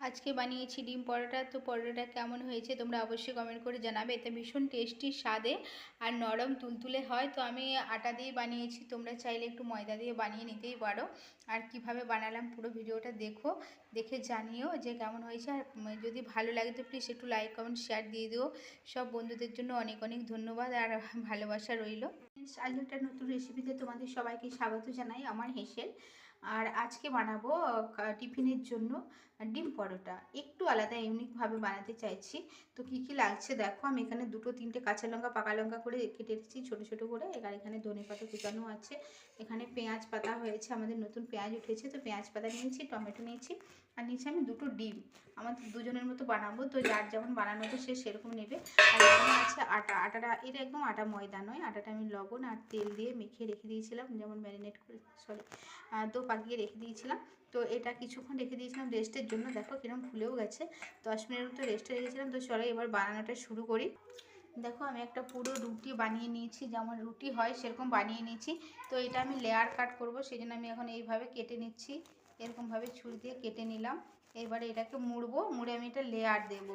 আজকে বানিয়েছি ডিম পরোটা। তো পরোটাটা কেমন হয়েছে তোমরা অবশ্যই কমেন্ট করে জানাবে। এতে ভীষণ টেস্টি স্বাদে আর নরম তুলতুলে হয়। তো আমি আটা দিয়ে বানিয়েছি। তোমরা চাইলে একটু ময়দা দিয়ে বানিয়ে নিতেই পারো। আর কীভাবে বানালাম পুরো ভিডিওটা দেখো, দেখে জানিও যে কেমন হয়েছে। আর যদি ভালো লাগে তো প্লিজ একটু লাইক কমেন্ট শেয়ার দিয়ে দিও। সব বন্ধুদের জন্য অনেক অনেক ধন্যবাদ। আর ভালোবাসা রইল। আজ একটা নতুন রেসিপিতে তোমাদের সবাইকে স্বাগত জানাই। আমার হেসেল। আর আজকে বানাবো টিফিনের জন্য ডিম পরোটা। একটু আলাদা, ইউনিকভাবে বানাতে চাইছি। তো কি কি লাগছে দেখো, আমি এখানে দুটো, তিনটে কাঁচা লঙ্কা, পাকা লঙ্কা করে কেটে রেখেছি, ছোটো ছোটো করে। এবার এখানে ধনে পাতা কুচানো আছে। এখানে পেঁয়াজ পাতা হয়েছে, আমাদের নতুন পেঁয়াজ উঠেছে। তো পেঁয়াজ পাতা নিয়েছি, টমেটো নিয়েছি, আর নিয়েছি আমি দুটো ডিম। আমাদের দুজনের মতো বানাবো, তো যার যেমন বানানো তো সে সেরকম নেবে। আর এখানে আছে আটা। আটাটা, এটা একদম আটা ময়দা নয়। আটাটা আমি লবণ আর তেল দিয়ে মেখে রেখে দিয়েছিলাম, যেমন ম্যারিনেট করে সরি তো পাকিয়ে রেখে দিয়েছিলাম। তো এটা কিছুক্ষণ রেখে দিয়েছিলাম রেস্টের জন্য। দেখো কিরম ফুলেও গেছে। দশ মিনিট মতো রেস্টে রেখেছিলাম। তো চলো এবার বানানোটা শুরু করি। দেখো আমি একটা পুরো রুটি বানিয়ে নিয়েছি। যেমন রুটি হয় সেরকম বানিয়ে নিয়েছি। তো এটা আমি লেয়ার কাট করব। সেই জন্য আমি এখন এইভাবে কেটে নিচ্ছি। এরকমভাবে ছুরি দিয়ে কেটে নিলাম। এবারে এটাকে মুড়বো। মুড়ে আমি এটা লেয়ার দেব।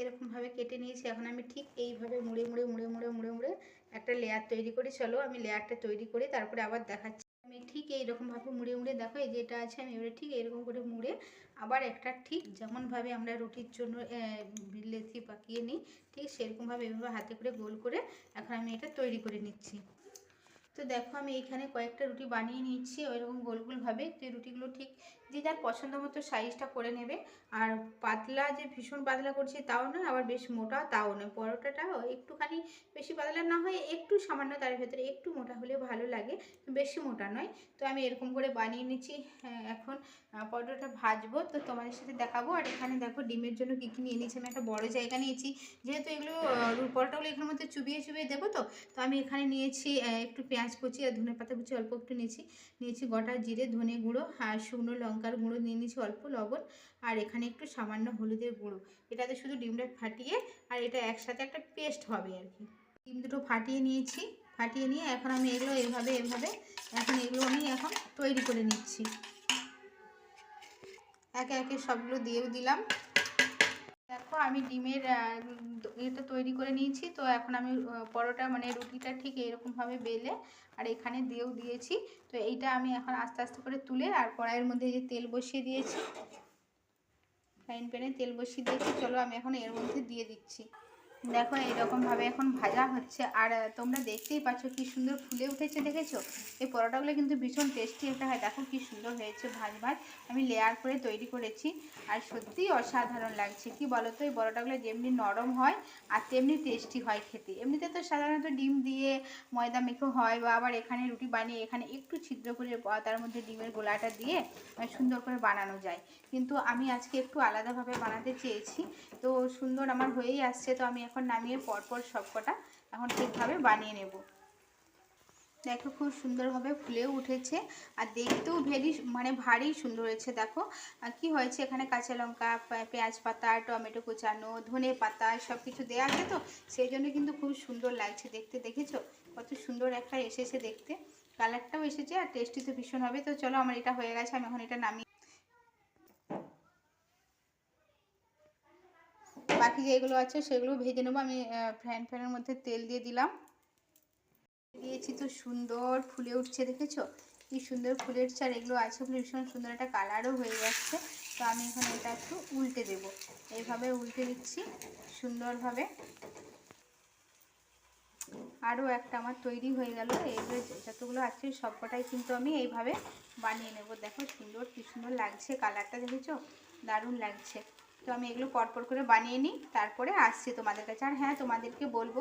এরকমভাবে কেটে নিয়েছি। এখন আমি ঠিক এইভাবে মুড়ে মুড়ে মুড়ে মুড়ে মুড়ে মুড়ে একটা লেয়ার তৈরি করি। চলো আমি লেয়ারটা তৈরি করি। তারপরে আবার দেখাচ্ছি। এইরকমভাবে মুড়ে মুড়ে দেখো, এই যেটা আছে আমি এবারে ঠিক এরকম করে মুড়ে আবার একটা ঠিক যেমনভাবে আমরা রুটির জন্য লেথি পাকিয়ে নিই, ঠিক সেরকমভাবে এভাবে হাতে করে গোল করে এখন আমি এটা তৈরি করে নিচ্ছি। তো দেখো আমি এখানে কয়েকটা রুটি বানিয়ে নিচ্ছি, ওইরকম গোল গোলভাবে তো রুটিগুলো ঠিক যে যার পছন্দ মতো সাইজটা করে নেবে। আর পাতলা যে ভীষণ পাতলা করছি তাও নয় আবার বেশ মোটা তাও নয়। পরোটাটাও একটুখানি বেশি পাতলা না হয় একটু সামান্য তার ভেতরে একটু মোটা হলে ভালো লাগে বেশি মোটা নয়। তো আমি এরকম করে বানিয়ে নিচ্ছি। হ্যাঁ, এখন পরোটাটা ভাজবো। তো তোমাদের সাথে দেখাবো। আর এখানে দেখো ডিমের জন্য কী কী নিয়ে নিয়েছি। আমি একটা বড় জায়গা নিয়েছি। যেহেতু এগুলো পরোটাগুলো এখানের মধ্যে চুবিয়ে চুবিয়ে দেবো তো তো আমি এখানে নিয়েছি একটু পেঁয়াজ কুচি আর ধনে পাতা কুচি অল্প একটু নিয়েছি। নিয়েছি গোটা জিরে ধনে গুঁড়ো আর শুকনো লঙ্কার গুঁড়ো নিয়ে নিয়েছি অল্প লবণ আর এখানে একটু সামান্য হলুদের গুঁড়ো। এটাতে শুধু ডিমটা ফাটিয়ে আর এটা একসাথে একটা পেস্ট হবে আর কি। ডিম দুটো ফাটিয়ে নিয়েছি, ফাটিয়ে নিয়ে এখন আমি এগুলো এভাবে এভাবে এখন এগুলো আমি এখন তৈরি করে নিচ্ছি। একে একে সবগুলো দিয়েও দিলাম। আমি ডিমের এটা তৈরি করে নিয়েছি। তো এখন আমি পরোটা মানে রুটিটা ঠিক এরকমভাবে বেলে আর এখানে দিয়েও দিয়েছি। তো এইটা আমি এখন আস্তে আস্তে করে তুলে আর কড়াইয়ের মধ্যে যে তেল বসিয়ে দিয়েছি ফ্রাইং প্যানে তেল বসিয়ে দিয়েছি। চলো আমি এখন এর মধ্যে দিয়ে দিচ্ছি। দেখো, এইরকমভাবে এখন ভাজা হচ্ছে। আর তোমরা দেখতেই পাচ্ছ কি সুন্দর ফুলে উঠেছে, দেখেছ? এই পরোটাগুলো কিন্তু ভীষণ টেস্টি একটা হয়। দেখো কি সুন্দর হয়েছে ভাজ ভাজ। আমি লেয়ার করে তৈরি করেছি। আর সত্যিই অসাধারণ লাগছে। কি বলো তো এই পরোটাগুলো যেমনি নরম হয় আর তেমনি টেস্টি হয় খেতে। এমনিতে তো সাধারণত ডিম দিয়ে ময়দা মেখো হয় বা আবার এখানে রুটি বানিয়ে, এখানে একটু ছিদ্র করে তার মধ্যে ডিমের গোলাটা দিয়ে সুন্দর করে বানানো যায়। কিন্তু আমি আজকে একটু আলাদাভাবে বানাতে চেয়েছি। তো সুন্দর আমার হয়েই আসছে। তো আমি এখন নামিয়ে পরপর সবকটা এখন ঠিকভাবে বানিয়ে নেব। দেখো খুব সুন্দরভাবে ফুলেও উঠেছে আর দেখতেও ভেরি মানে ভারী সুন্দর হয়েছে, দেখো। কি হয়েছে এখানে? কাঁচা লঙ্কা পেঁয়াজ পাতা, টমেটো কুচানো, ধনে পাতা সব কিছু দেওয়া আছে তো? সেই জন্য কিন্তু খুব সুন্দর লাগছে দেখতে, দেখেছ? কত সুন্দর একটা এসেছে দেখতে। কালারটাও এসেছে আর টেস্টি তো ভীষণ হবে। তো চলো আমার এটা হয়ে গেছে, আমি এখন এটা নামিয়ে বাকি যেগুলো আছে সেগুলো ভেজে নেব। আমি ফ্যান ফ্যানের মধ্যে তেল দিয়ে দিলাম। দিয়েছি তো সুন্দর ফুলে উঠছে, দেখেছ? কি সুন্দর ফুলের চার এগুলো আছে ভীষণ সুন্দর একটা কালারও হয়ে যাচ্ছে। তো আমি এখন এটা একটু উল্টে দেব। এইভাবে উল্টে দিচ্ছি সুন্দরভাবে। আরও একটা আমার তৈরি হয়ে গেল। এইগুলো যতগুলো আছে সবকটাই কিন্তু আমি এইভাবে বানিয়ে নেব। দেখো সুন্দর, কি সুন্দর লাগছে কালারটা, দেখেছ? দারুণ লাগছে। তো আমি এগুলো পরপর করে বানিয়ে নিই, তারপরে আসছি তোমাদের কাছে। আর হ্যাঁ তোমাদেরকে বলব,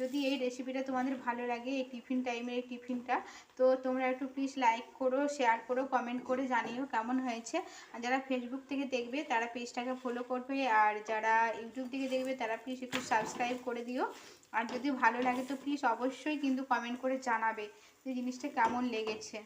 যদি এই রেসিপিটা তোমাদের ভালো লাগে, এই টিফিন টাইমের এই টিফিনটা তো তোমরা একটু প্লিজ লাইক করো শেয়ার করো কমেন্ট করে জানিও কেমন হয়েছে। আর যারা ফেসবুক থেকে দেখবে, তারা পেজটাকে ফলো করবে। আর যারা ইউটিউব থেকে দেখবে, তারা প্লিজ একটু সাবস্ক্রাইব করে দিও। আর যদি ভালো লাগে, তো প্লিজ অবশ্যই কিন্তু কমেন্ট করে জানাবে যে জিনিসটা কেমন লেগেছে।